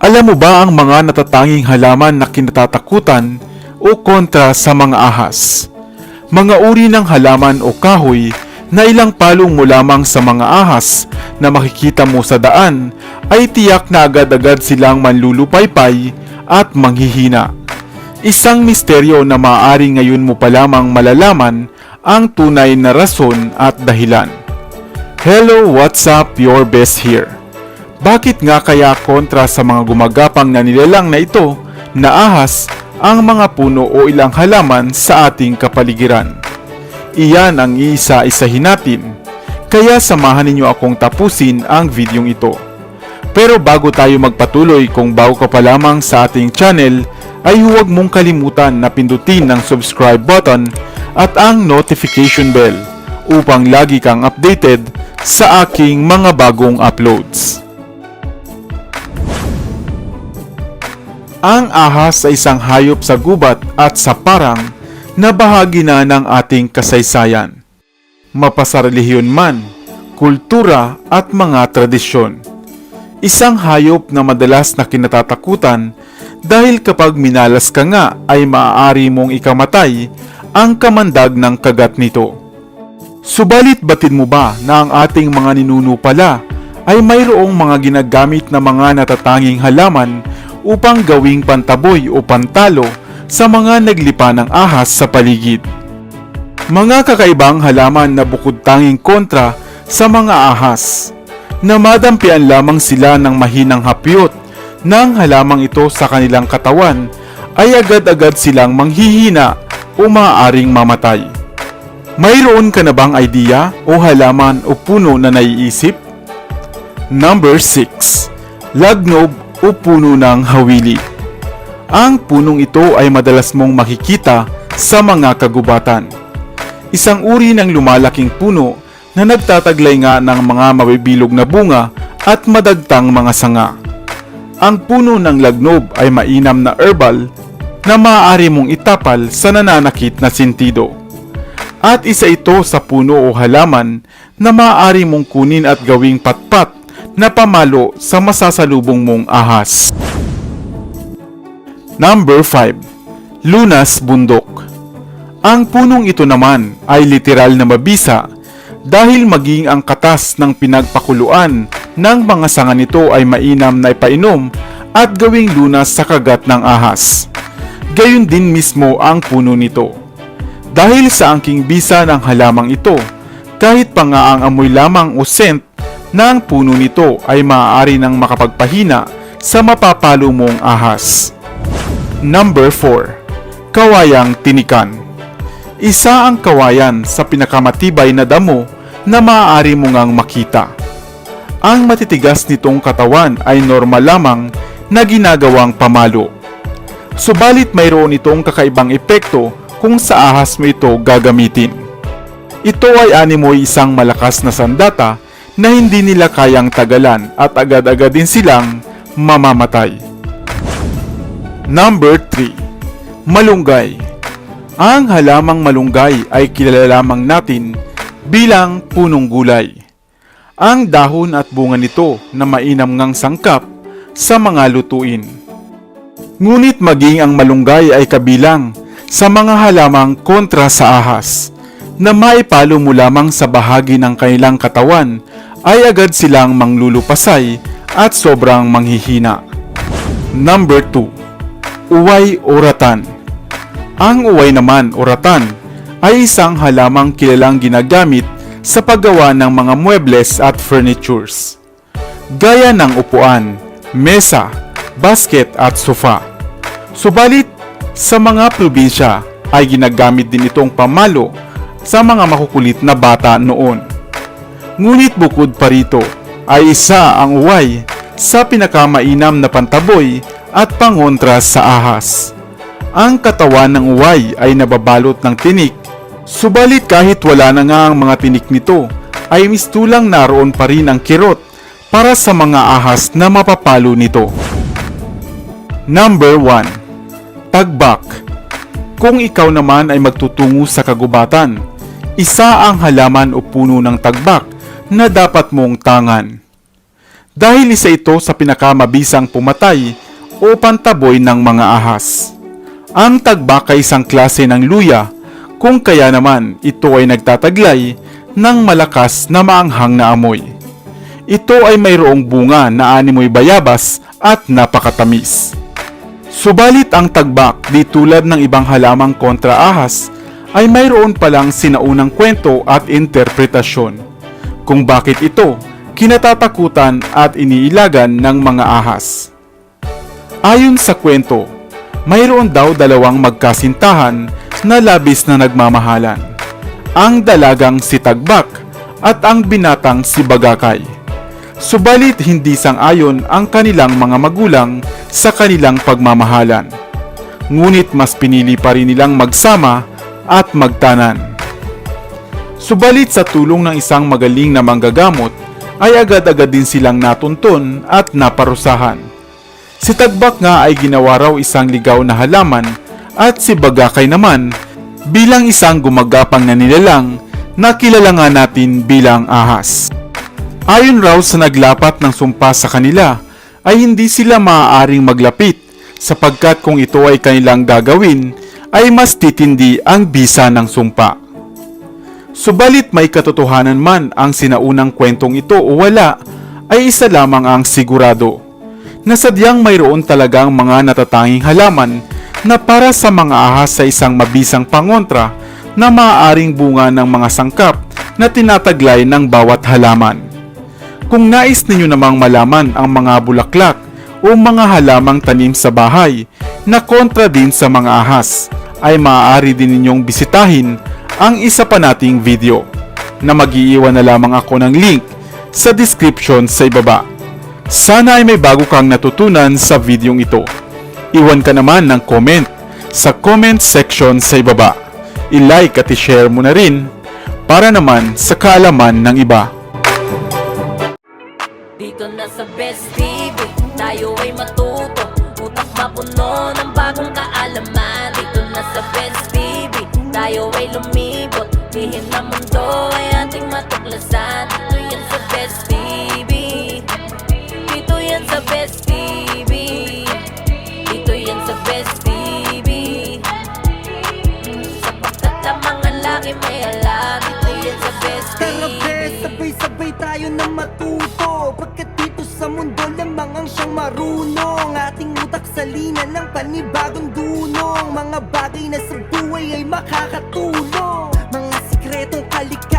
Alam mo ba ang mga natatanging halaman na kinatatakutan o kontra sa mga ahas? Mga uri ng halaman o kahoy na ilang palong mo lamang sa mga ahas na makikita mo sa daan ay tiyak na agad-agad silang manlulupaypay at manghihina. Isang misteryo na maaari ngayon mo pa lamang malalaman ang tunay na rason at dahilan. Hello, what's up? Your best here. Bakit nga kaya kontra sa mga gumagapang na nilalang na ito na ahas ang mga puno o ilang halaman sa ating kapaligiran? Iyan ang iisa-isahin natin. Kaya samahan ninyo akong tapusin ang videong ito. Pero bago tayo magpatuloy kung bago ka pa lamang sa ating channel, ay huwag mong kalimutan na pindutin ang subscribe button at ang notification bell upang lagi kang updated sa aking mga bagong uploads. Ang ahas ay isang hayop sa gubat at sa parang na bahagi na ng ating kasaysayan. Mapasarelihiyon man, kultura at mga tradisyon. Isang hayop na madalas na kinatatakutan dahil kapag minalas ka nga ay maaari mong ikamatay ang kamandag ng kagat nito. Subalit batid mo ba na ang ating mga ninuno pala ay mayroong mga ginagamit na mga natatanging halaman upang gawing pantaboy o pantalo sa mga naglipa ng ahas sa paligid. Mga kakaibang halaman na bukod tanging kontra sa mga ahas, na madampian lamang sila ng mahinang hapyot ng halamang ito sa kanilang katawan ay agad-agad silang manghihina o maaaring mamatay. Mayroon ka na bang idea o halaman o puno na naiisip? Number 6. Lagnob o puno ng hawili. Ang punong ito ay madalas mong makikita sa mga kagubatan. Isang uri ng lumalaking puno na nagtataglay nga ng mga mabibilog na bunga at madagtang mga sanga. Ang puno ng lagnob ay mainam na herbal na maaari mong itapal sa nananakit na sentido. At isa ito sa puno o halaman na maaari mong kunin at gawing patpat na pamalo sa masasalubong mong ahas. Number 5. Lunas Bundok Ang punong ito naman ay literal na mabisa dahil maging ang katas ng pinagpakuluan ng mga sanga nito ay mainam na ipainom at gawing lunas sa kagat ng ahas. Gayun din mismo ang puno nito. Dahil sa angking bisa ng halamang ito, kahit pa nga ang amoy lamang o scent ng puno nito ay maaari nang makapagpahina sa mapapalo mong ahas. Number 4. Kawayang Tinikan Isa ang kawayan sa pinakamatibay na damo na maaari mo ngang makita. Ang matitigas nitong katawan ay normal lamang na ginagawang pamalo. Subalit mayroon itong kakaibang epekto kung sa ahas mo ito gagamitin. Ito ay animoy isang malakas na sandata na hindi nila kayang tagalan at agad-agad din silang mamamatay. Number 3. Malunggay Ang halamang malunggay ay kilala lamang natin bilang punong gulay. Ang dahon at bunga nito na mainam ngang sangkap sa mga lutuin. Ngunit maging ang malunggay ay kabilang sa mga halamang kontra sa ahas na maipalo mo lamang sa bahagi ng kanilang katawan ay agad silang manglulupasay at sobrang manghihina. Number 2. Uway o ratan Ang uway naman o ratan ay isang halamang kilalang ginagamit sa paggawa ng mga muebles at furnitures. Gaya ng upuan, mesa, basket at sofa. Subalit, sa mga probinsya ay ginagamit din itong pamalo sa mga makukulit na bata noon. Ngunit bukod pa rito ay isa ang uway sa pinakamainam na pantaboy at pangontra sa ahas. Ang katawan ng uway ay nababalot ng tinik, subalit kahit wala na nga ang mga tinik nito, ay mistulang naroon pa rin ang kirot para sa mga ahas na mapapalo nito. Number 1. Tagbak Kung ikaw naman ay magtutungo sa kagubatan, isa ang halaman o puno ng tagbak na dapat mong tangan. dahil isa ito sa pinakamabisang pumatay o pantaboy ng mga ahas. Ang tagbak ay isang klase ng luya kung kaya naman ito ay nagtataglay ng malakas na maanghang na amoy. Ito ay mayroong bunga na animoy bayabas at napakatamis. Subalit ang tagbak di tulad ng ibang halamang kontraahas ay mayroon palang sinaunang kwento at interpretasyon kung bakit ito kinatatakutan at iniilagan ng mga ahas. Ayon sa kwento, mayroon daw dalawang magkasintahan na labis na nagmamahalan. Ang dalagang si Tagbak at ang binatang si Bagakay. Subalit hindi sang-ayon ang kanilang mga magulang sa kanilang pagmamahalan. Ngunit mas pinili pa rin nilang magsama at magtanan. Subalit sa tulong ng isang magaling na manggagamot ay agad-agad din silang natuntun at naparusahan. Si Tagbak nga ay ginawa raw isang ligaw na halaman at si Bagakay naman bilang isang gumagapang na nilalang na kilala nga natin bilang ahas. Ayon raw sa naglapat ng sumpa sa kanila ay hindi sila maaaring maglapit sapagkat kung ito ay kanilang gagawin ay mas titindi ang bisa ng sumpa. Subalit may katotohanan man ang sinaunang kwentong ito o wala, ay isa lamang ang sigurado. Na sadyang mayroon talagang mga natatanging halaman na para sa mga ahas sa isang mabisang pangontra na maaaring bunga ng mga sangkap na tinataglay ng bawat halaman. Kung nais ninyo namang malaman ang mga bulaklak o mga halamang tanim sa bahay na kontra din sa mga ahas, ay maaari din ninyong bisitahin ang isa pa nating video na mag-iiwan na lamang ako ng link sa description sa ibaba. Sana ay may bago kang natutunan sa videong ito. Iwan ka naman ng comment sa comment section sa ibaba. I-like at i-share mo na rin para naman sa kaalaman ng iba. Dito na sa Best TV, tayo ay matuto mapuno ng bagong kaalaman. Dito na sa Best TV, tayo ay lumibot. Lihim na mundo ay ating matuklasan. Dito yan sa Best TV Dito yan sa Best TV Dito yan sa Best TV Sapagkat ang mga laki may alam. Dito yan sa Tara TV be, sabay-sabay tayo na matuto salina ng panibagong dunong. Mga bagay na sa buhay ay makakatulong. Mga sikretong kaliktasan